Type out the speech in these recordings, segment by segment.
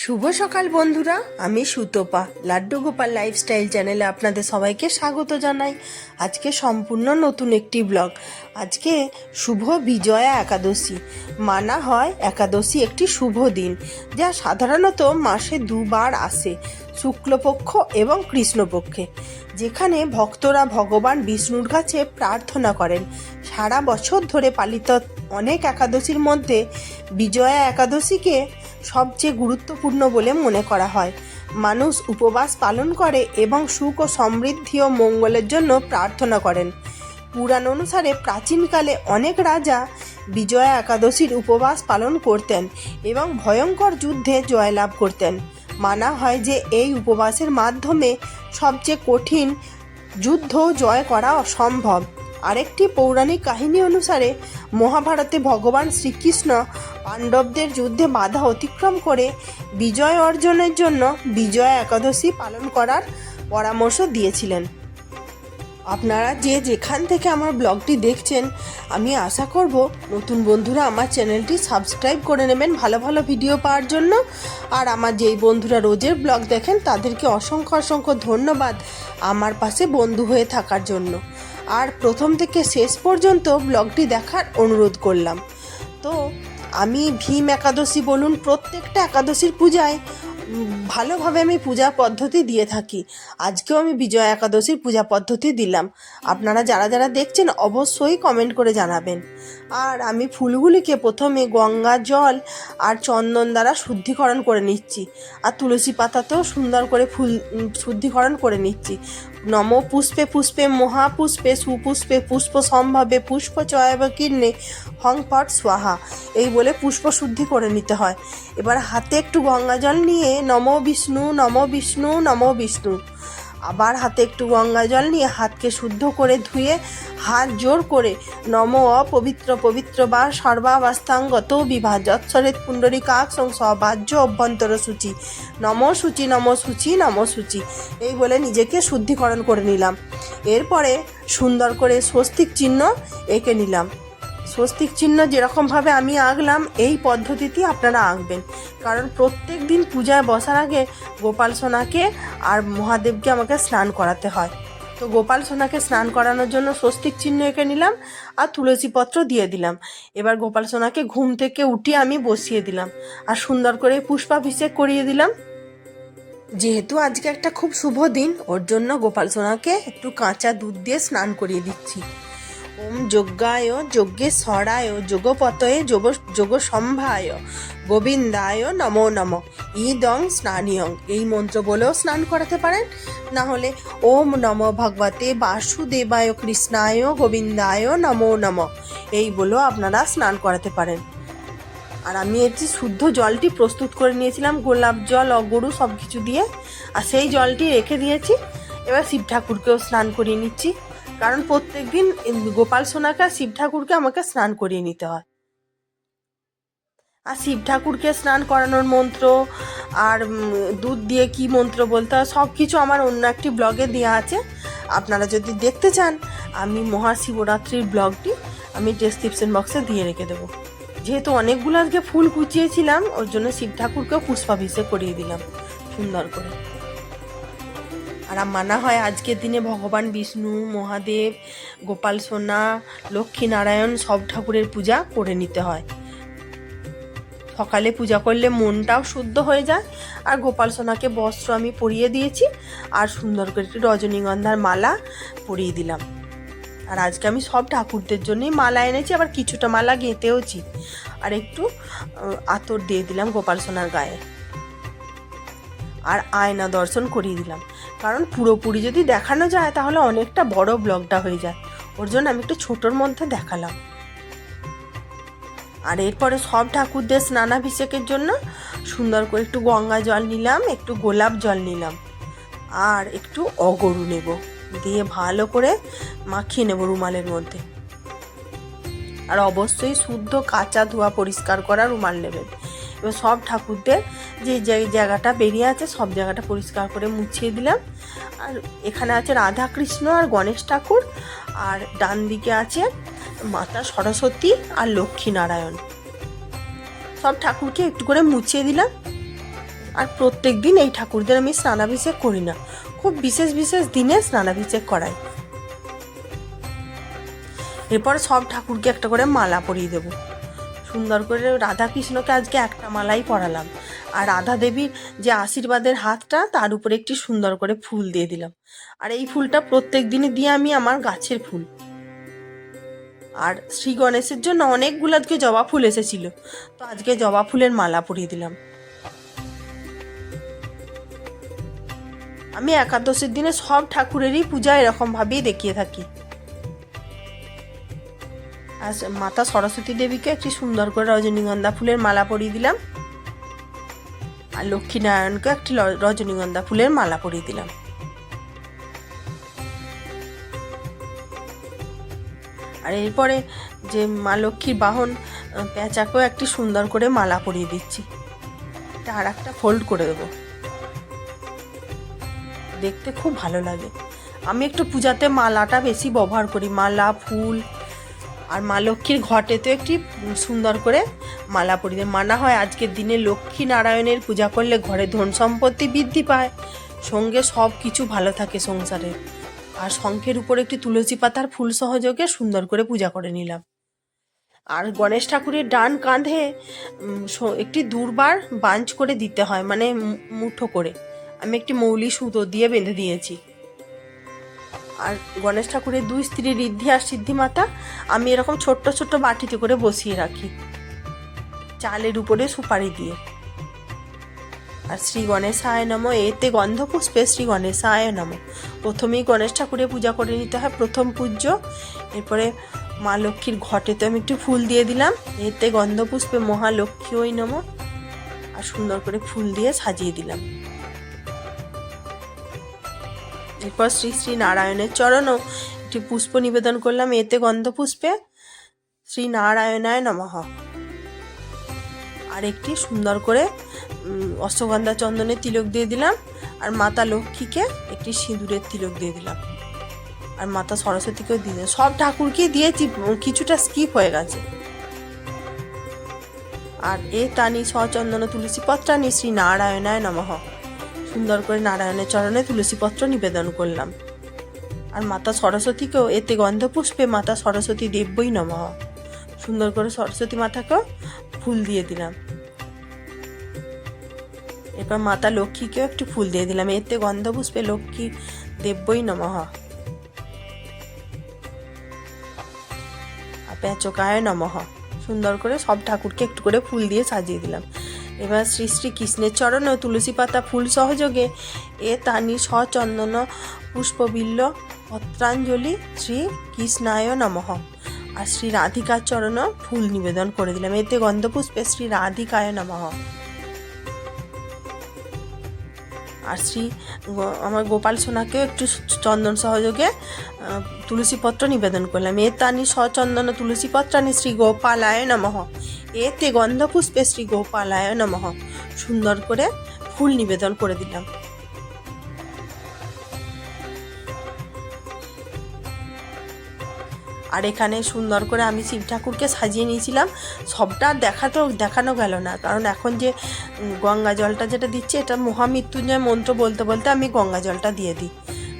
শুভ সকাল, বন্ধুরা। আমি সুতপা, লাড্ডু গোপাল লাইফস্টাইল চ্যানেলে আপনাদের সবাইকে স্বাগত জানাই। আজকে সম্পূর্ণ নতুন একটি ব্লগ। আজকে শুভ বিজয়া একাদশী। মানা হয় একাদশী একটি শুভ দিন, যা সাধারণত মাসে দুবার আসে, শুক্লপক্ষ এবং কৃষ্ণপক্ষে। যেখানে ভক্তরা ভগবান বিষ্ণুর কাছে প্রার্থনা করেন। সারা বছর ধরে পালিত অনেক একাদশীর মধ্যে বিজয়া একাদশীকে সবচেয়ে গুরুত্বপূর্ণ বলে মনে করা হয়। মানুষ উপবাস পালন করে এবং সুখ ও সমৃদ্ধি ও মঙ্গলের জন্য প্রার্থনা করেন। পুরাণ অনুসারে প্রাচীনকালে অনেক রাজা বিজয়া একাদশীর উপবাস পালন করতেন এবং ভয়ঙ্কর যুদ্ধে জয়লাভ করতেন। মানা হয় যে এই উপবাসের মাধ্যমে সবচেয়ে কঠিন যুদ্ধ জয় করা অসম্ভব। আরেকটি পৌরাণিক কাহিনী অনুসারে, মহাভারতে ভগবান শ্রীকৃষ্ণ পাণ্ডবদের যুদ্ধে বাধা অতিক্রম করে বিজয় অর্জনের জন্য বিজয়া একাদশী পালন করার পরামর্শ দিয়েছিলেন। আপনারা যে যেখান থেকে আমার ব্লগটি দেখছেন, আমি আশা করব নতুন বন্ধুরা আমার চ্যানেলটি সাবস্ক্রাইব করে নেবেন ভালো ভালো ভিডিও পাওয়ার জন্য। আর আমার যেই বন্ধুরা রোজের ব্লগ দেখেন, তাদেরকে অসংখ্য অসংখ্য ধন্যবাদ আমার পাশে বন্ধু হয়ে থাকার জন্য। আর প্রথম থেকে শেষ পর্যন্ত ব্লগটি দেখার অনুরোধ করলাম। তো আমি ভীম একাদশী বলুন, প্রত্যেকটা একাদশীর পূজায় ভালোভাবে আমি পূজা পদ্ধতি দিয়ে থাকি। আজকেও আমি বিজয়া একাদশীর পূজা পদ্ধতি দিলাম। আপনারা যারা যারা দেখছেন, অবশ্যই কমেন্ট করে জানাবেন। আর আমি ফুলগুলিকে প্রথমে গঙ্গা জল আর চন্দন দ্বারা শুদ্ধিকরণ করে নিচ্ছি। আর তুলসী পাতাতেও সুন্দর করে ফুল শুদ্ধিকরণ করে নিচ্ছি। নম পুষ্পে পুষ্পে মহাপুষ্পে সুপুষ্পে পুষ্প সম্ভাবে পুষ্প চয়াব কীর্ণে হং পট স্বাহা। এই বলে পুষ্প শুদ্ধি করে নিতে হয়। এবার হাতে একটু গঙ্গা জল নিয়ে নম বিষ্ণু নম বিষ্ণু নম বিষ্ণু। আবার হাতে একটু গঙ্গা জল নিয়ে হাতকে শুদ্ধ করে ধুয়ে হাত জোর করে নম অপবিত্র পবিত্র বা সর্বাবস্থাঙ্গত বিবাহ যৎসরেত পুণ্ডরী কাক সং সবাহ্য অভ্যন্তর সূচি। নম সূচি নম সূচি নম সূচি। এই বলে নিজেকে শুদ্ধিকরণ করে নিলাম। এরপরে সুন্দর করে স্বস্তিক চিহ্ন এঁকে নিলাম। স্বস্তিক চিহ্ন যেরকমভাবে আমি আঁকলাম, এই পদ্ধতিতেই আপনারা আঁকবেন। কারণ প্রত্যেক দিন পূজায় বসার আগে গোপাল সোনাকে আর মহাদেবকে আমাকে স্নান করাতে হয়। তো গোপাল সোনাকে স্নান করানোর জন্য স্বস্তিক চিহ্ন এঁকে নিলাম আর তুলসী পত্র দিয়ে দিলাম। এবার গোপাল সোনাকে ঘুম থেকে উঠিয়ে আমি বসিয়ে দিলাম আর সুন্দর করে পুষ্পাভিষেক করিয়ে দিলাম। যেহেতু আজকে একটা খুব শুভ দিন, ওর জন্য গোপাল সোনাকে একটু কাঁচা দুধ দিয়ে স্নান করিয়ে দিচ্ছি। ওম যজ্ঞায় যজ্ঞেশ্বরায় যোগপতয়ে যোগ যোগ সম্ভায় গোবিন্দায় নমো নম। ইদং স্নানিয়ং। এই মন্ত্র বলেও স্নান করাতে পারেন। না হলে ওম নম ভগবতে বাসুদেবায় কৃষ্ণায় গোবিন্দায় নমো নম। এই বলেও আপনারা স্নান করাতে পারেন। আর আমি এটি শুদ্ধ জলটি প্রস্তুত করে নিয়েছিলাম, গোলাপ জল, অগরু সব কিছু দিয়ে। আর সেই জলটি রেখে দিয়েছি। এবার শিব ঠাকুরকেও স্নান করিয়ে নিচ্ছি। কারণ প্রত্যেক দিন গোপাল সোনাকে আর শিব ঠাকুরকে আমাকে স্নান করিয়ে নিতে হয়। আর শিব ঠাকুরকে স্নান করানোর মন্ত্র আর দুধ দিয়ে কি মন্ত্র বলতে হয় সব কিছু আমার অন্য একটি ব্লগে দেওয়া আছে। আপনারা যদি দেখতে চান, আমি মহাশিবরাত্রির ব্লগটি আমি ডেসক্রিপশন বক্সে দিয়ে রেখে দেবো। যেহেতু অনেকগুলো আজকে ফুল কুচিয়েছিলাম, ওর জন্য শিব ঠাকুরকেও পুষ্পাভিষেক করিয়ে দিলাম। সুন্দর করে। আর মানা হয় আজকের দিনে ভগবান, বিষ্ণু, মহাদেব, গোপাল সোনা, লক্ষ্মী নারায়ণ সব ঠাকুরের পূজা করে নিতে হয়। সকালে পূজা করলে মনটাও শুদ্ধ হয়ে যায়। আর গোপাল সোনাকে বস্ত্র আমি পরিয়ে দিয়েছি আর সুন্দর করে একটি রজনীগন্ধার মালা পরিয়ে দিলাম। আর আজকে আমি সব ঠাকুরদের জন্যই মালা এনেছি, আবার কিছুটা মালা গেঁথেওছি। আর একটু আতর দিয়ে দিলাম গোপাল সোনার গায়ে। আর আয়না দর্শন করিয়ে দিলাম। কারণ পুরোপুরি যদি দেখানো যায়, তাহলে অনেকটা বড় ব্লগটা হয়ে যায়। ওর জন্য আমি একটু ছোটোর মধ্যে দেখালাম। আর এরপরে সব ঠাকুরদের স্নানাভিষেকের জন্য সুন্দর করে একটু গঙ্গা জল নিলাম, একটু গোলাপ জল নিলাম। আর একটু অগরু নেব, দিয়ে ভালো করে মাখিয়ে নেব রুমালের মধ্যে। আর অবশ্যই শুদ্ধ কাঁচা ধোয়া পরিষ্কার করা রুমাল নেবেন। এবার সব ঠাকুরদের যে যে জায়গাটা বেরিয়ে আছে, সব জায়গাটা পরিষ্কার করে মুছিয়ে দিলাম। আর এখানে আছে রাধা কৃষ্ণ আর গণেশ ঠাকুর, আর ডান দিকে আছে মাতা সরস্বতী আর লক্ষ্মী নারায়ণ। সব ঠাকুরকে একটু করে মুছিয়ে দিলাম। আর প্রত্যেক দিন এই ঠাকুরদের আমি স্নানাভিষেক করি না। খুব বিশেষ বিশেষ দিনে স্নানাভিষেক করাই। এরপর সব ঠাকুরকে একটা করে মালা পরিয়ে দেবো। সুন্দর করে রাধা কৃষ্ণকে আজকে একটা মালাই পরালাম। আর রাধা দেবীর যে আশীর্বাদের হাতটা, তার উপরে একটি সুন্দর করে ফুল দিয়ে দিলাম। আর এই ফুলটা প্রত্যেক দিনই দিয়ে আমি আমার গাছের ফুল। আর শ্রী গণেশের জন্য অনেকগুলো আজকে জবা ফুল এসেছিল। তো আজকে জবা ফুলের মালা পরিয়ে দিলাম। আমি একাদশীর দিনে সব ঠাকুরেরই পূজা এরকমভাবেই দেখিয়ে থাকি। আর মাতা সরস্বতী দেবীকে একটি সুন্দর করে রজনীগন্ধা ফুলের মালা পরিয়ে দিলাম। আর লক্ষ্মীনারায়ণকে একটি রজনীগন্ধা ফুলের মালা পরিয়ে দিলাম। আর এরপরে যে মা লক্ষ্মীর বাহন পেঁচাকেও একটি সুন্দর করে মালা পরিয়ে দিচ্ছি। আর একটা ফোল্ড করে দেবো। দেখতে খুব ভালো লাগে। আমি একটু পূজাতে মালাটা বেশি ব্যবহার করি, মালা, ফুল আর মা লক্ষ্মীর ঘটেতে একটি সুন্দর করে মালা পরিয়ে মানা হয় আজকের দিনে লক্ষ্মী নারায়ণের পূজা করলে ঘরে ধন সম্পত্তি বৃদ্ধি পায়। সঙ্গে সব কিছু ভালো থাকে সংসারে। আর শঙ্খের উপর একটি তুলসী পাতার ফুল সহযোগে সুন্দর করে পূজা করে নিলাম। আর গণেশ ঠাকুরের ডান কাঁধে একটি দুর্বার বাঞ্চ করে দিতে হয় মানে মুঠো করে। আমি একটি মৌলি সুতো দিয়ে বেঁধে দিয়েছি। আর গণেশ ঠাকুরের দুই স্ত্রী ঋদ্ধি আর সিদ্ধিমাতা, আমি এরকম ছোট্ট ছোট্ট বাটিতে করে বসিয়ে রাখি। চালের উপরে সুপারি দিয়ে। আর শ্রী গণেশায় নম। এতে গন্ধপুষ্পে শ্রী গণেশায় নম। প্রথমেই গণেশ ঠাকুরের পূজা করে নিতে হয় প্রথম পূজ্য। এরপরে মা লক্ষ্মীর ঘটেতে আমি একটু ফুল দিয়ে দিলাম। এতে গন্ধপুষ্পে মহালক্ষ্মী ওই নম। আর সুন্দর করে ফুল দিয়ে সাজিয়ে দিলাম। এরপর শ্রী শ্রী নারায়ণের চরণও একটি পুষ্প নিবেদন করলাম। এতে গন্ধপুষ্পে শ্রী নারায়ণায় নমঃ। আর একটি সুন্দর করে অশ্বগন্ধা চন্দনের তিলক দিয়ে দিলাম। আর মাতা লক্ষ্মীকে একটি সিঁদুরের তিলক দিয়ে দিলাম। আর মাতা সরস্বতীকেও দিয়ে দিলাম। সব ঠাকুরকে দিয়েছি, কিছুটা স্কিপ হয়ে গেছে। আর এ তানি সচন্দন তুলসী পত্রানি শ্রী নারায়ণায় নমঃ। সুন্দর করে নারায়ণের চরণে তুলসী পত্র নিবেদন করলাম। আর মাতা সরস্বতীকেও এতে গন্ধপুষ্পে মাতা সরস্বতী দেব্যই নমঃ। সুন্দর করে সরস্বতী মাতাকেও ফুল দিয়ে দিলাম। এরপর মাতা লক্ষ্মীকেও একটু ফুল দিয়ে দিলাম। এতে গন্ধপুষ্পে লক্ষ্মী দেব্যই নমঃ। আর পেঁচকায় নমঃ। সুন্দর করে সব ঠাকুরকে একটু করে ফুল দিয়ে সাজিয়ে দিলাম। এবার শ্রী শ্রী কৃষ্ণের চরণ ও তুলসী পাতা ফুল সহযোগে এ তানি সচন্দন পুষ্পবিল্ল পত্রাঞ্জলি শ্রী কৃষ্ণায় নমঃ। আর শ্রী রাধিকার চরণ ফুল নিবেদন করে দিলাম। এতে গন্ধপুষ্পে শ্রী রাধিকায় নমঃ। আর শ্রী আমার গোপাল সোনাকেও একটু চন্দন সহযোগে আহ, তুলসী পত্র নিবেদন করলাম। এ তানি সচন্দন তুলসী পত্রানি শ্রী গোপালায় নমঃ। এতে গন্ধপুষ্পে শ্রী গোপালায় নমঃ। সুন্দর করে ফুল নিবেদন করে দিলাম। আর এখানে সুন্দর করে আমি শিব ঠাকুরকে সাজিয়ে নিয়েছিলাম। সবটা আর তো দেখানো গেল না। কারণ এখন যে গঙ্গা জলটা যেটা দিচ্ছে, এটা মহামৃত্যুঞ্জয় মন্ত্র বলতে বলতে আমি গঙ্গা জলটা দিয়ে দিই।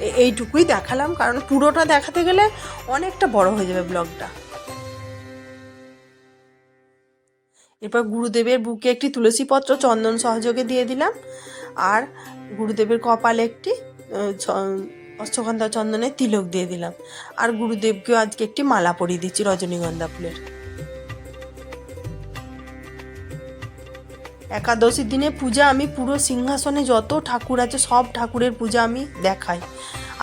এইটুকুই দেখালাম। কারণ পুরোটা দেখাতে গেলে অনেকটা বড় হয়ে যাবে ব্লগটা। এরপর গুরুদেবের বুকে একটি তুলসী পত্র চন্দন সহযোগে দিয়ে দিলাম। আর গুরুদেবের কপালে একটি অশ্বগন্ধা চন্দনের তিলক দিয়ে দিলাম। আর গুরুদেবকেও আজকে একটি মালা পরিয়ে দিচ্ছি রজনীগন্ধা ফুলের। একাদশীর দিনে পূজা আমি পুরো সিংহাসনে যত ঠাকুর আছে সব ঠাকুরের পূজা আমি দেখাই।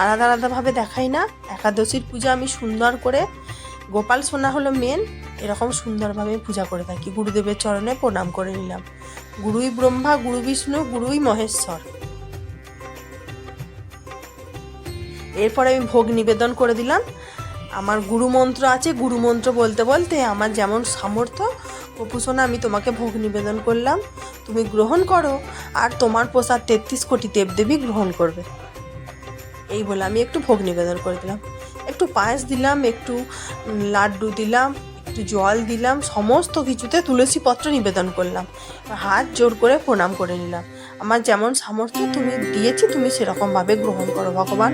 আলাদা আলাদাভাবে দেখাই না। একাদশীর পূজা আমি সুন্দর করে, গোপাল সোনা হলো মেন এরকম সুন্দরভাবে পূজা করে থাকি। গুরুদেবের চরণে প্রণাম করে নিলাম। গুরুই ব্রহ্মা, গুরু বিষ্ণু, গুরুই মহেশ্বর। এরপরে আমি ভোগ নিবেদন করে দিলাম। আমার গুরু মন্ত্র আছে গুরু মন্ত্র বলতে বলতে আমার যেমন সামর্থ্য, অপুসোনা আমি তোমাকে ভোগ নিবেদন করলাম। তুমি গ্রহণ করো, আর তোমার প্রসাদ তেত্রিশ কোটি দেবদেবী গ্রহণ করবে। এই বলে আমি একটু ভোগ নিবেদন করে দিলাম। একটু পায়েস দিলাম, একটু লাড্ডু দিলাম একটু জল দিলাম, সমস্ত কিছুতে তুলসী পত্র নিবেদন করলাম। হাত জোর করে প্রণাম করে নিলাম। আমার যেমন সামর্থ্য তুমি দিয়েছি, তুমি সেরকমভাবে গ্রহণ করো, ভগবান।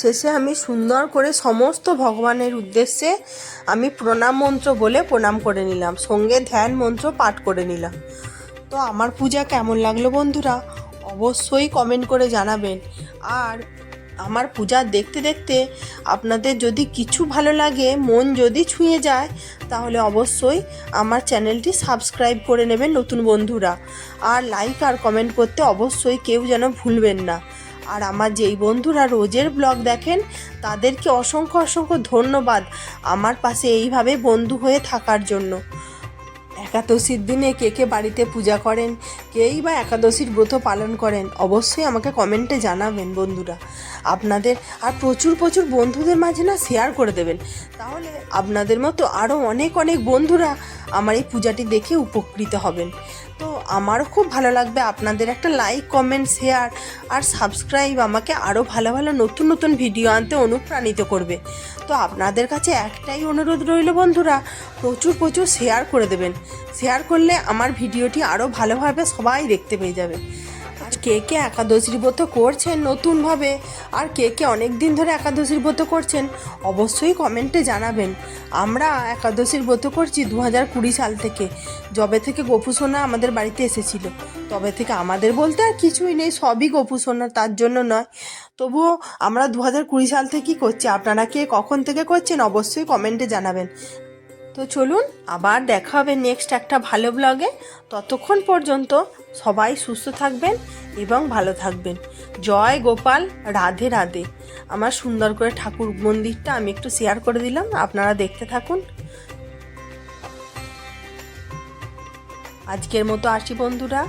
শেষে আমি সুন্দর করে সমস্ত ভগবানের উদ্দেশ্যে আমি প্রণাম মন্ত্র বলে প্রণাম করে নিলাম। সঙ্গে ধ্যান মন্ত্র পাঠ করে নিলাম। তো আমার পূজা কেমন লাগল বন্ধুরা? অবশ্যই কমেন্ট করে জানাবেন। আর আমার পূজা দেখতে দেখতে আপনাদের যদি কিছু ভালো লাগে, মন যদি ছুঁয়ে যায়, তাহলে অবশ্যই আমার চ্যানেলটি সাবস্ক্রাইব করে নেবেন নতুন বন্ধুরা। আর লাইক আর কমেন্ট করতে অবশ্যই কেউ যেন ভুলবেন না। আর আমার যেই বন্ধুরা রোজের ব্লগ দেখেন, তাদেরকে অসংখ্য অসংখ্য ধন্যবাদ আমার পাশে এইভাবে বন্ধু হয়ে থাকার জন্য। একাদশীর দিনে কে কে বাড়িতে পূজা করেন, কেই বা একাদশীর ব্রত পালন করেন, অবশ্যই আমাকে কমেন্টে জানাবেন বন্ধুরা। আপনাদের আর প্রচুর প্রচুর বন্ধুদের মাঝে না শেয়ার করে দেবেন। তাহলে আপনাদের মতো আরও অনেক অনেক বন্ধুরা আমার এই পূজাটি দেখে উপকৃত হবেন। তো আমারও খুব ভালো লাগবে আপনাদের একটা লাইক কমেন্ট শেয়ার আর সাবস্ক্রাইব আমাকে আরও ভালো ভালো নতুন নতুন ভিডিও আনতে অনুপ্রাণিত করবে। তো আপনাদের কাছে একটাই অনুরোধ রইল বন্ধুরা, প্রচুর প্রচুর শেয়ার করে দেবেন। শেয়ার করলে আমার ভিডিওটি আরও ভালোভাবে সবাই দেখতে পেয়ে যাবে। আর কে কে একাদশীর ব্রত করছেন নতুনভাবে? আর কে কে অনেক দিন ধরে একাদশীর ব্রত করছেন? অবশ্যই কমেন্টে জানাবেন। আমরা একাদশীর ব্রত করছি দু হাজার কুড়ি সাল থেকে। যবে থেকে গোপু সোনা আমাদের বাড়িতে এসেছিল। তবে থেকে আমাদের বলতে আর কিছুই নেই, সবই গোপু সোনা, তার জন্য নয়। তবুও আমরা দু হাজার কুড়ি সাল থেকেই করছি? আপনারা কে কখন থেকে করছেন? অবশ্যই কমেন্টে জানাবেন। তো চলুন আবার দেখা হবে নেক্সট একটা ভালো ব্লগে ততক্ষণ পর্যন্ত সবাই সুস্থ থাকবেন এবং ভালো থাকবেন। জয় গোপাল, রাধে রাধে। আমার সুন্দর করে ঠাকুর মন্দিরটা আমি একটু শেয়ার করে দিলাম, আপনারা দেখতে থাকুন। আজকের মতো আসি বন্ধুরা।